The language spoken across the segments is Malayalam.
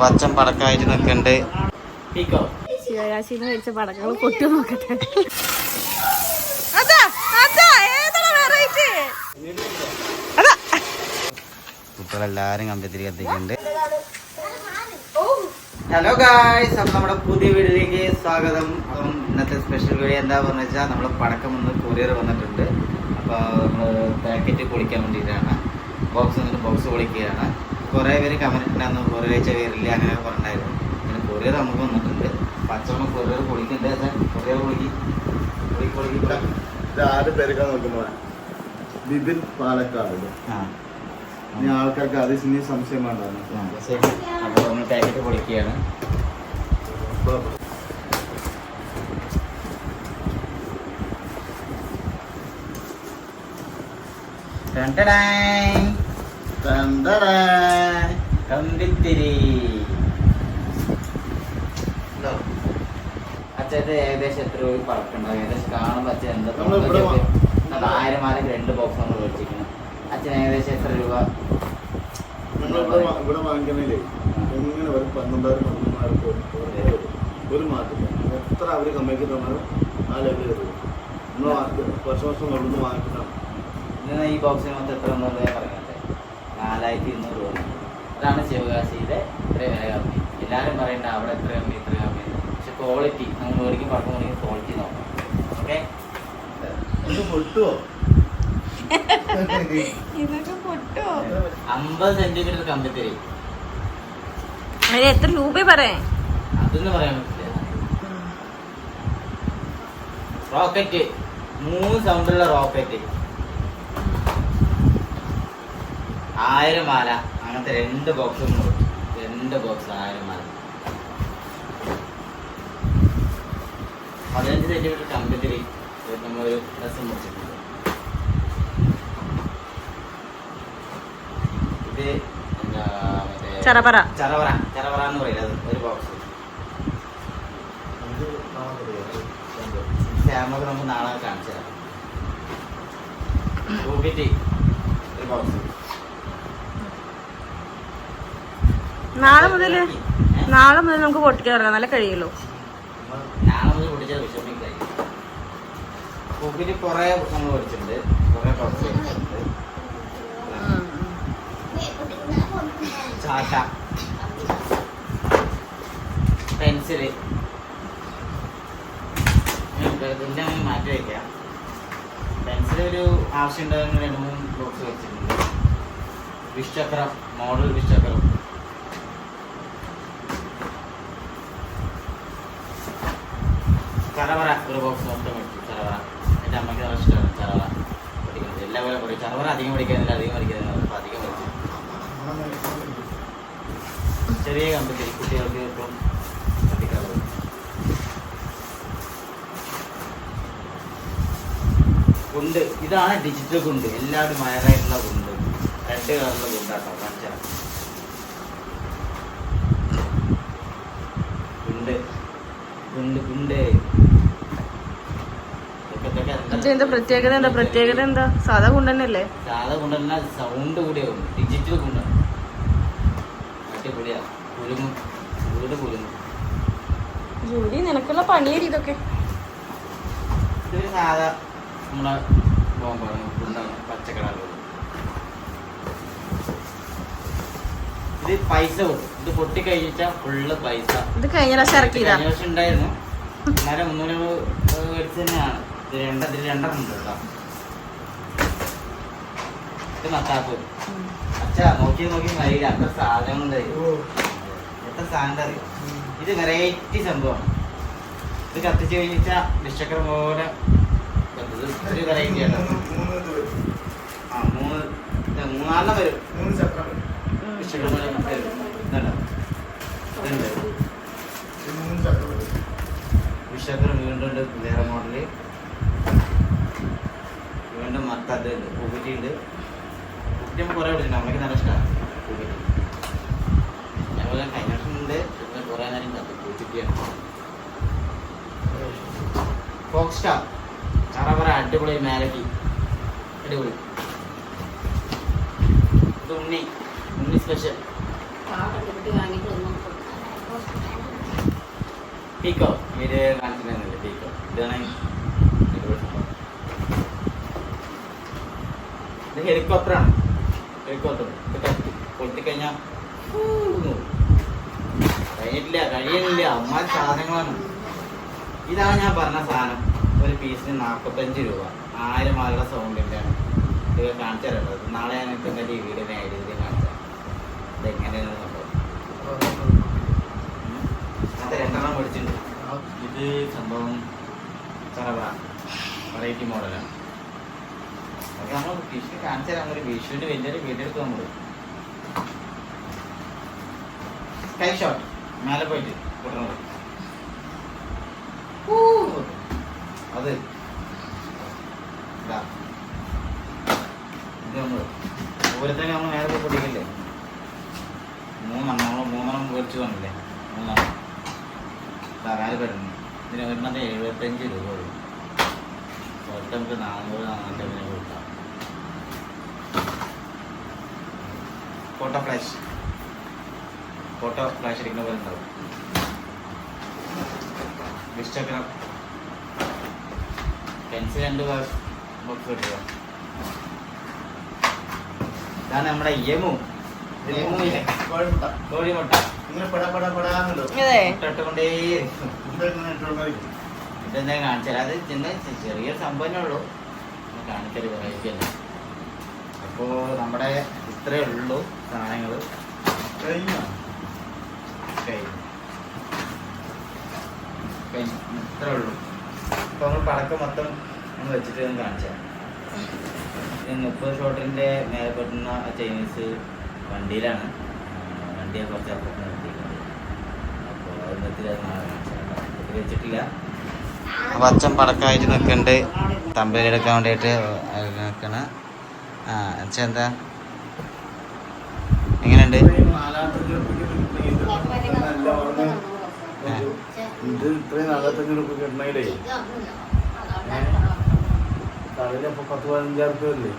പച്ചൻ പടക്കായിട്ട് നിൽക്കണ്ട്. ശിവരാശിന്ന് മേടിച്ച പടക്കങ്ങൾ പൊട്ടി നോക്കട്ടെ. കുട്ടികളെല്ലാരും കത്തിക്കുന്നുണ്ട് ഹലോ ഗായ്സ് അപ്പൊ നമ്മുടെ പുതിയ വീഡിയോയിലേക്ക് സ്വാഗതം. അപ്പം ഇന്നത്തെ സ്പെഷ്യൽ വീഡിയോ എന്താ പറഞ്ഞു വെച്ചാൽ നമ്മൾ പടക്കം ഒന്ന് കൊറിയർ വന്നിട്ടുണ്ട്. അപ്പോൾ നമ്മൾ പാക്കറ്റ് പൊളിക്കാൻ വേണ്ടിയിട്ടാണ്. ബോക്സ് വന്നിട്ട് ബോക്സ് പൊളിക്കുകയാണ്. കുറേ പേര് കമന്റ് ഉണ്ടായിരുന്നു കൊറിയർ അയച്ച പേരില്ല അങ്ങനെ പറഞ്ഞിട്ടുണ്ടായിരുന്നു. പിന്നെ കൊറിയർ നമുക്ക് വന്നിട്ടുണ്ട്. പച്ചവണ്ണം കൊറിയർ പൊളിക്കണ്ടേ കൊറിയർ പൊളിക്കി പൊളിക്കി. ഇത് ആര് പേരൊക്കെ ബിബിൻ പാലക്കാട്. ആ. ഇനി ആൾക്കാർക്ക് അത് ഇനി സംശയം വേണ്ടായിരുന്നു ആ, അപ്പോൾ നമ്മൾ പാക്കറ്റ് പൊളിക്കുകയാണ്. കമ്പിത്തിരി. ഉണ്ടോ? അച്ഛന്റെ ഏകദേശം എത്ര രൂപ പഴക്കുണ്ടാവും ഏകദേശം കാണുമ്പോൾ അച്ഛൻ എന്താ നമ്മൾ ഇവിടെ വാ- അത് ആയിരം ആയിരം രണ്ട് ബോക്സ് നമ്മൾ മേടിച്ചിരിക്കുന്നു അച്ഛൻ ഏകദേശം എത്ര രൂപ? നമ്മളിവിടെ വാ- ഇവിടെ വാങ്ങിക്കണില്ലേ? എങ്ങനെ വരും പന്ത്രണ്ടായിരം പന്ത്രണ്ടായിരം ഒരു- മാറ്റം എത്ര അവർ കമ്മിക്ക് തന്നാലും ആ ലെവലിൽ വരും. നമ്മൾ വർഷം വർഷം ഇവിടുന്ന് വാങ്ങിക്കുന്നതാണ് ഈ ബോക്സിന് മൊത്തം എത്ര എന്നുള്ളത് പറഞ്ഞത് നാലായിരത്തി ഇരുന്നൂറ് രൂപ. അതാണ് ശിവകാശിയുടെ ഇത്രയും വില കമ്മി. എല്ലാവരും പറയണ്ട അവിടെ എത്ര കമ്മി ഇത്ര കമ്മി പക്ഷെ ക്വാളിറ്റി നമ്മൾ മേടിക്കും പടക്കം മേടിക്കും ക്വാളിറ്റി നോക്കാം ഓക്കെ പൊട്ടുവോ? അമ്പത് സെന്റിമീറ്റർ കമ്പി തരും എത്ര രൂപ പറയേ? അതൊന്നും പറയാൻ പറ്റില്ല. റോക്കറ്റ് മൂന്ന് സൗണ്ടുള്ള റോക്കറ്റ് ആയിരം മാല. അങ്ങനത്തെ രണ്ട് ബോക്സ് രണ്ട് ബോക്സ് ആയിരം മാല. പതിനഞ്ച് സെന്റിമീറ്റർ കമ്പത്തിരി നമ്മളൊരു ഡ്രസ് മുറിച്ചിട്ടുണ്ട്. ഇത് എന്താ മറ്റേ ചറപറ. ചറവറ ചറവറ എന്ന് പറയുന്നത് ഒരു ബോക്സ്. ക്യാമറ നമുക്ക് നാളെ കാണിച്ചു തരാം ഒരു ബോക്സ് നാളെ മുതൽ നാളെ മുതൽ നമുക്ക് പൊട്ടിക്കാൻ തുടങ്ങാം. നല്ല കഴിയുള്ളൂ. മുതൽ പെൻസിൽ. മാറ്റി വയ്ക്കാം പെൻസിൽ ഒരു ആവശ്യം ഉണ്ടാകുന്ന രണ്ട് മൂന്ന് ബോക്സ് വെച്ചിട്ടുണ്ട്. വിഷ്ടക്രം മോഡൽ വിശ്ചക്രം ചറവറ ഒരു ബോക്സ് മൊത്തം മേടിച്ചു ചറവറ എന്റെ അമ്മയ്ക്ക് നല്ല ഇഷ്ടമാണ് ചറവറ പഠിക്കുന്നത് എല്ലാ പോലെ പറയും ചറവറ അധികം പഠിക്കാനില്ല അധികം പഠിക്കാനില്ല അപ്പോൾ അധികം പഠിച്ചു ചെറിയ കമ്പനി കുട്ടികൾക്ക് ഇപ്പം കുണ്ട് ഇതാണ് ഡിജിറ്റൽ കുണ്ട് എല്ലാവരും വയറായിട്ടുള്ള കുണ്ട് റെഡ് കളറിലുള്ള കുണ്ടാട്ടോ കാണിച്ചാൽ കുണ്ട് കുണ്ട് കുണ്ട് ഇതൊക്കെ എന്താ? പ്രത്യേകത എന്താ? പ്രത്യേകത എന്താ? സാധാ കൊണ്ടുതന്നെയല്ലേ സാധാ കൊണ്ടല്ല സൗണ്ട് കൂടിയ കൊണ്ട് ഡിജിറ്റൽ കൊണ്ടാണ് അടിപൊളിയാ. കുലുങ്ങും വീട് കുലുങ്ങും ജോലി നിനക്കുള്ള പണിയടി ഇതൊക്കെ. സാധാ നമ്മളെ ബോംബാണ് കുണ്ടാണ് പച്ചക്കളറുള്ളത് ഇത് പൈസ ഇത് പൊട്ടി കഴിഞ്ഞിട്ടാ ഫുള്ള് പൈസ. ഇത് കഴിഞ്ഞ പ്രാവശ്യം ഇറക്കിയതാ. കഴിഞ്ഞ വർഷം ഉണ്ടായിരുന്നു. എന്നാലും മുന്നൂറ് മേടിച്ച് തന്നെയാണ്. ഇത് രണ്ട് ഇതിൽ രണ്ടെണ്ണം ഉണ്ട് കേട്ടോ. ഇത് മത്താപ്പ്. അച്ഛാ നോക്കി നോക്കി മരിയില്ല അത്ര സാധനം ഉണ്ട്. എത്ര സാധനം അറിയോ? ഇത് വെറൈറ്റി സംഭവമാണ്. ഇത് കത്തിച്ച് കഴിഞ്ഞാൽ വിഷക്രം പോലെ ഒരു വെറൈറ്റി ആണ്. ആ മൂന്ന് മൂന്നാലെണ്ണം വരും. മൂന്ന് ചക്രം. പോലെ വരും ഇതുണ്ടോ. ഇതുണ്ട് വീണ്ടും വേറെ മോഡൽ വീണ്ടും മത്തത് ഉണ്ട് പൂക്കുറ്റി ഉണ്ട് കുട്ടി നമ്മൾ കുറേ വിളിച്ചിട്ടുണ്ട്. അമ്മയ്ക്ക് നല്ല ഇഷ്ടമാണ് പൂക്കുറ്റി കഴിഞ്ഞ വർഷം ഉണ്ട്. പിന്നെ കുറേ നേരം കത്തി പൂക്കുറ്റിയാണ് ഫോക്സ് സ്റ്റാർ ചറവറ അടിപൊളി മേലക്കി. അടിപൊളി. ഇത് ഉണ്ണി. ഉണ്ണി സ്പെഷ്യൽ പീക്കോ ഇത് കാണിച്ചിട്ടുണ്ടായിരുന്നില്ല? പീക്കോ ഇതാണ് അടിപൊളി സംഭവം. ഇത് ഹെലികോപ്റ്ററാണ്. ഹെലികോപ്റ്റർ. ഇത് കത്തി. പൊട്ടി കഴിഞ്ഞാൽ കഴിഞ്ഞിട്ടില്ല കഴിയുന്നില്ല അമ്മ സാധനങ്ങളാണ്. ഇതാണ് ഞാൻ പറഞ്ഞ സാധനം. ഒരു പീസിന് നാൽപ്പത്തഞ്ച് രൂപ. ആയിരം ആളുടെ സൗണ്ടിന്റെ ഇത് കാണിച്ചു തരേണ്ടത് നാളെ ഞാൻ ഇപ്പം വീഡിയോ ആയിട്ട് ഇത് കാണിച്ചു. ഇതെങ്ങനെയാണ് സംഭവം? അത് രണ്ടെണ്ണം മേടിച്ചിട്ടുണ്ട്. ഇത് സംഭവം ചറവ വെറൈറ്റി മോഡലാണ് നമ്മൾ വിഷു കാണിച്ചു തരാം ഒരു വിഷുവിന് വലിയൊരു വീഡിയോ നമ്മൾ സ്കൈ ഷോട്ട് മേലെ പോയിട്ട് അത്. നമ്മൾ ഓരോരുത്തരും നമ്മൾ നേരെ പോയി പൊട്ടിക്കില്ലേ മൂന്നെണ്ണം നമ്മൾ മൂന്നെണ്ണം മേടിച്ചു കാണില്ലേ മൂന്നെണ്ണം. പെടുന്നു ഇതിന് ഒരെണ്ണത്തെ എഴുപത്തഞ്ച് രൂപ വരും ഒറ്റ നമുക്ക് നാനൂറ് നാനൂറ്റമ്പതിന് കൊടുക്കാം. ഫോട്ടോ ഫ്ലാഷ് ഫോട്ടോ ഫ്ലാഷ് ഇരിക്കുന്ന പോലെ ഉണ്ടാവും. ഇൻസ്റ്റാഗ്രാം പെൻസിൽ രണ്ട് ബോക്സ് കിട്ടുക ഇതാണ് നമ്മുടെ യമു കോഴിമുട്ട. ഇങ്ങനെ പട പെട പെടാന്നുണ്ടോ ഇതെന്താ കാണിച്ചാൽ അത് ചെന്ന് ചെറിയ സംഭവമേ ഉള്ളൂ. കാണിക്കൽ വെറൈറ്റി അല്ല അപ്പോൾ നമ്മുടെ ഇത്രയേ ഉള്ളൂ സാധനങ്ങൾ കഴിഞ്ഞോ? കഴിഞ്ഞു. കഴിഞ്ഞു. ഇത്രേ ഉള്ളൂ. അപ്പോൾ നമ്മൾ പടക്കം മൊത്തം ഒന്ന് വെച്ചിട്ട് ഞാൻ കാണിച്ചാൽ മുപ്പത് ഷോട്ടിന്റെ മേലെ പെട്ടുന്ന ചൈനീസ് വണ്ടിയിലാണ്. വണ്ടിയെ കുറച്ച് അപ്പുറത്ത് നിർത്തിയിട്ടുണ്ട്. അപ്പോൾ അത് നിർത്തി അത് നാളെ കാണിച്ചാൽ ഇത് വെച്ചിട്ടില്ല. അപ്പോൾ അച്ഛൻ പടക്കമായിട്ട് നിൽക്കുന്നുണ്ട് തമ്പലി എടുക്കാൻ വേണ്ടിയിട്ട് നിൽക്കണ. ആ അച്ഛൻ എന്താ? എങ്ങനെയുണ്ട് ഇത് ഇത്രയും നാലായിരത്തഞ്ഞൂറ് രൂപ പത്ത് പതിനഞ്ചായിരം രൂപ അല്ലേ?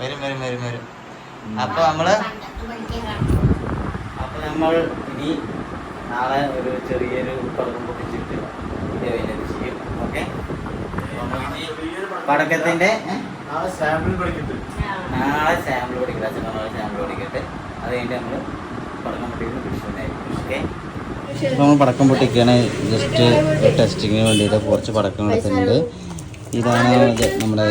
വരും വരും വരും വരും. അപ്പൊ നമ്മൾ അപ്പൊ നമ്മൾ ഇനി നാളെ ഒരു ചെറിയൊരു പടക്കം പൊട്ടിച്ചിട്ട് ചെയ്യും. ഓക്കെ പടക്കത്തിന്റെ നാളെ സാമ്പിൾ പഠിക്കട്ടെ. നാളെ സാമ്പിൾ പഠിക്കട്ടെ അച്ഛൻ നാളെ സാമ്പിൾ പഠിക്കട്ടെ. അത് കഴിഞ്ഞിട്ട് നമ്മൾ പടക്കം ഓക്കെ നമ്മൾ പടക്കം പൊട്ടിക്കുകയാണ്. ജസ്റ്റ് ടെസ്റ്റിങ്ങിന് വേണ്ടിയിട്ട് കുറച്ച് പടക്കം എടുത്തിട്ടുണ്ട്. ഇതാണ് നമ്മുടെ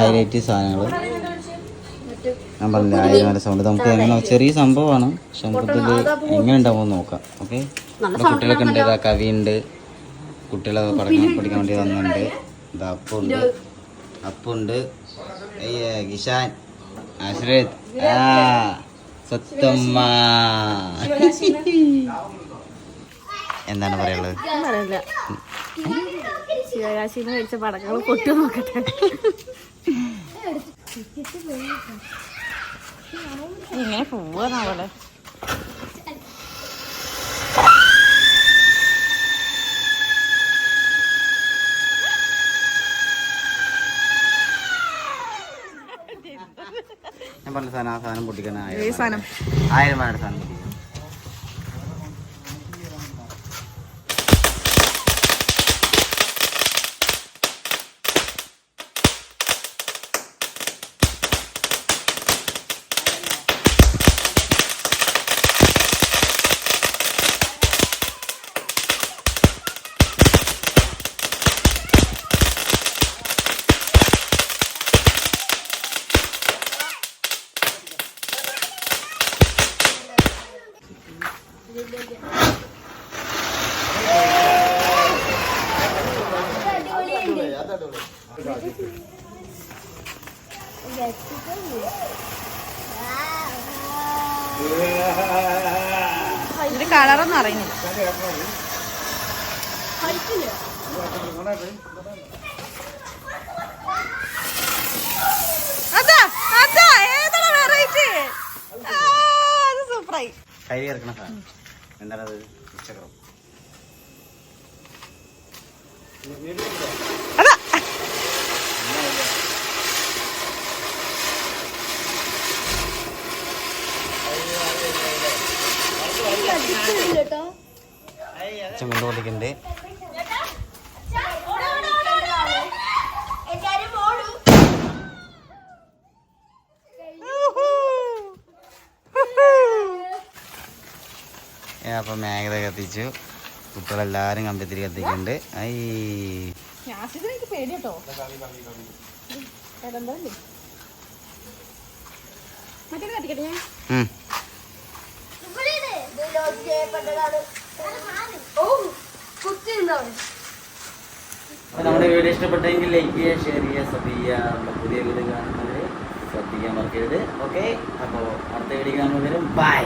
ഹൈലൈറ്റ് സാധനങ്ങൾ. ഞാൻ പറഞ്ഞില്ല ആയിരം വരെ സൗണ്ട് നമുക്ക് എങ്ങനെ ചെറിയ സംഭവമാണ്. പക്ഷെ നമുക്കിതിൽ എങ്ങനെ ഉണ്ടാവും നോക്കാം. ഓക്കെ നമ്മുടെ കുട്ടികളൊക്കെ ഉണ്ട്. ഇതാ കവി ഉണ്ട് കുട്ടികളെ പടക്കം പഠിക്കാൻ വേണ്ടി വന്നിട്ടുണ്ട്. ഇതാ അപ്പുണ്ട്. അപ്പുണ്ട്. അയ്യ കിഷാൻ ആശ്രയ്. ആ. എന്താണ് പറയുള്ളത് ശിവകാശിന്ന് മേടിച്ച പടങ്ങൾ പൊട്ടി നോക്കട്ടെ. ഇങ്ങനെ പോവാന്നാവല്ലേ ഞാൻ പറഞ്ഞ സാധനം ആ സാധനം പൊട്ടിക്കണം ആയിരം രൂപയുടെ സാധനം പൊട്ടിക്കണം ഇതിന്റെ കളറൊന്നും അറിയുന്നില്ല അതാ അതാ ഏതാണ് വെറൈറ്റി സൂപ്പറായി കൈ ഇറക്കണ സാധനം. എന്താണത്? ഉച്ചക്രം അച്ഛൻ കൊണ്ടുകൊണ്ടിരിക്കുന്നുണ്ട് അപ്പൊ മേഘത കത്തിച്ചു. കുട്ടികളെല്ലാരും കമ്പിത്തിരി കത്തിക്കുന്നുണ്ട്. ഐ. ഞാൻ ഉം. അപ്പൊ നമ്മുടെ വീഡിയോ ഇഷ്ടപ്പെട്ടെങ്കിൽ ലൈക്ക് ചെയ്യുക ഷെയർ ചെയ്യുക സബ് ചെയ്യുക. നമ്മുടെ പുതിയ വീഡിയോ കാണുന്നത് ശ്രദ്ധിക്കാൻ മറക്കരുത്. ഓക്കെ അപ്പോൾ അടുത്ത വീഡിയോ കാണുന്നവരും ബൈ